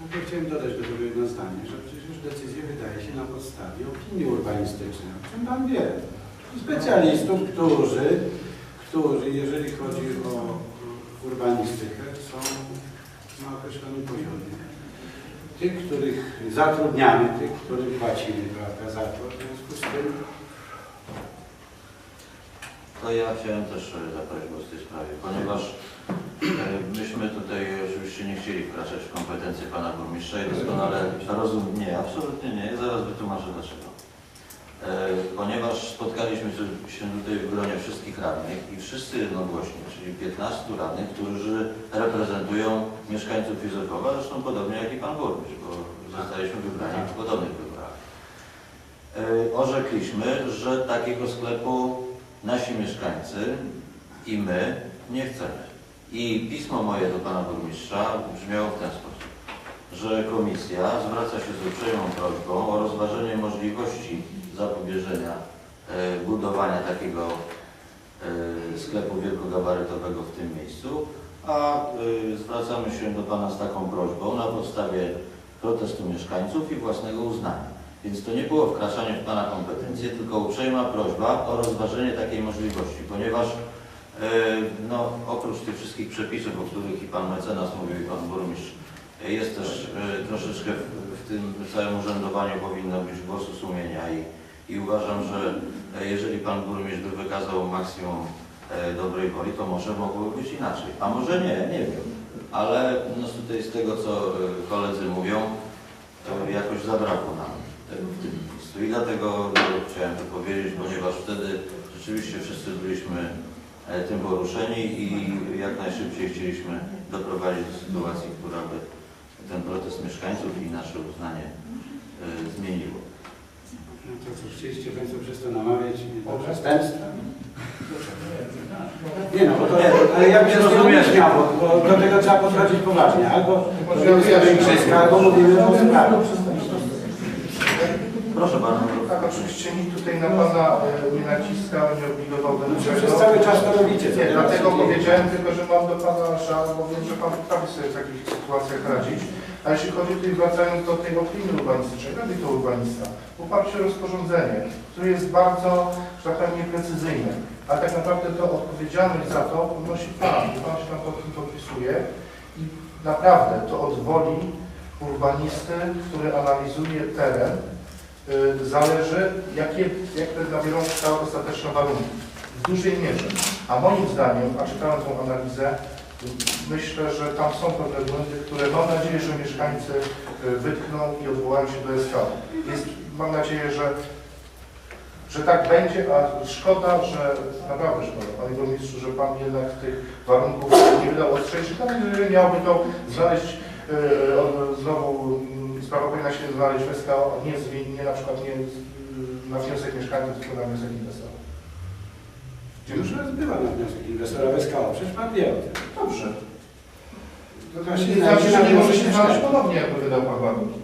No chciałem dodać do tego jedno zdanie, że przecież decyzje wydaje się na podstawie opinii urbanistycznej, o czym Pan wie. Specjalistów, którzy, którzy jeżeli chodzi o urbanistykę, są na określonym poziomie. Tych, których zatrudniamy, tych, którym płacimy prawda, za to, w związku z tym To ja chciałem też e, zabrać głos w tej sprawie, ponieważ e, myśmy tutaj oczywiście wkraczać w kompetencje pana burmistrza i doskonale rozumiem, nie, absolutnie nie, zaraz wytłumaczę dlaczego. E, Ponieważ spotkaliśmy się tutaj w gronie wszystkich radnych i wszyscy jednogłośnie, czyli 15 radnych, którzy reprezentują mieszkańców Józefowa, zresztą podobnie jak i pan burmistrz, bo zostaliśmy wybrani w podobnych wyborach. E, Orzekliśmy, że takiego sklepu nasi mieszkańcy i my nie chcemy. I pismo moje do pana burmistrza brzmiało w ten sposób, że komisja zwraca się z uprzejmą prośbą o rozważenie możliwości zapobieżenia e, budowania takiego e, sklepu wielkogabarytowego w tym miejscu, a e, zwracamy się do pana z taką prośbą na podstawie protestu mieszkańców i własnego uznania. Więc to nie było wkraczanie w Pana kompetencje, tylko uprzejma prośba o rozważenie takiej możliwości, ponieważ no, oprócz tych wszystkich przepisów, o których i Pan mecenas mówił, i Pan burmistrz, e, jest też e, troszeczkę w, tym całym urzędowaniu powinno być głosu sumienia i, i uważam, że e, jeżeli Pan burmistrz by wykazał maksimum e, dobrej woli, to może mogłoby być inaczej. A może nie, nie wiem. Ale no, tutaj z tego, co e, koledzy mówią, to jakoś zabrakło nam tego w tym miejscu. I dlatego no, chciałem to powiedzieć, ponieważ wtedy rzeczywiście wszyscy byliśmy e, tym poruszeni i jak najszybciej chcieliśmy doprowadzić do sytuacji, która by ten protest mieszkańców i nasze uznanie e, zmieniło. no to co chcieliście Państwo przez to namawiać do przestępstwa? Nie no, bo to, ale ja bym się Rozumiem. nie śmiał, bo, do tego trzeba podchodzić poważnie. Albo robimy igrzyska, albo mówimy o sprawie. Proszę Pana. Tak, oczywiście nikt tutaj na Pana e, nie naciskał, nie obligował do niczego. przez cały czas to robicie. Nie, dlatego się powiedziałem tylko, że mam do Pana żal, bo wiem, że Pan potrafi sobie w takich sytuacjach radzić. A jeśli chodzi tutaj, wracając do tej opinii urbanistycznej, robi to urbanista, oparciu o rozporządzenie, które jest bardzo, że tak powiem, nieprecyzyjne. A tak naprawdę to odpowiedzialność za to ponosi Pan, bo Pan się tam pod tym podpisuje i naprawdę to od woli urbanisty, który analizuje teren, zależy, jakie, jak te nabiorą kształt ostateczne warunki. W dużej mierze. A moim zdaniem, a czytałem tą analizę, y, myślę, że tam są pewne błędy, które mam nadzieję, że mieszkańcy y, wytkną i odwołają się do SK. Jest, mam nadzieję, że, że tak będzie, a szkoda, że naprawdę szkoda, panie burmistrzu, że pan jednak tych warunków nie wydał ostrzejszych, ale jeżeli miałby to znaleźć znowu mm, sprawa powinna się znaleźć w SK, nie, z- nie na przykład nie na wniosek mieszkańców, tylko na wniosek inwestora. Już raz była na wniosek inwestora KO, przecież Pan wie o tym. Dobrze. To właśnie nie znaczy, że nie może się znaleźć ponownie, jakby wydał pan warunki.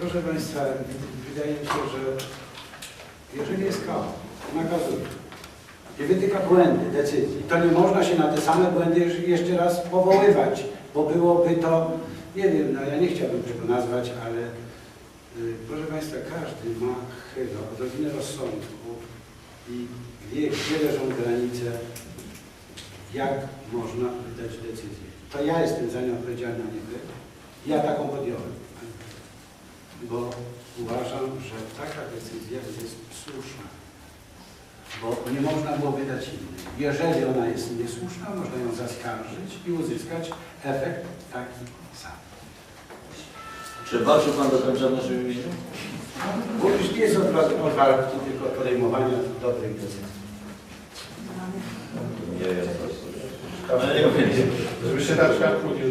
Proszę Państwa, wydaje mi się, że jeżeli jest KO, nakazuje i wytyka błędy decyzji, to nie można się na te same błędy jeszcze- raz powoływać, bo byłoby to, nie wiem, no ja nie chciałbym tego nazwać, ale y, proszę Państwa, każdy ma chyba odrobinę rozsądku i wie, gdzie leżą granice, jak można wydać decyzję. To ja jestem za nią odpowiedzialny, nie Wy. Ja taką podjąłem bo uważam, że taka decyzja jest słuszna. Bo nie można było wydać innej. Jeżeli ona jest niesłuszna, można ją zaskarżyć i uzyskać efekt taki sam. Czy walczył Pan do końca w naszym imieniu? Burmistrz nie jest od, od walki, tylko od podejmowania dobrych decyzji. Nie. Ale nie wiem. Żeby się świadku nie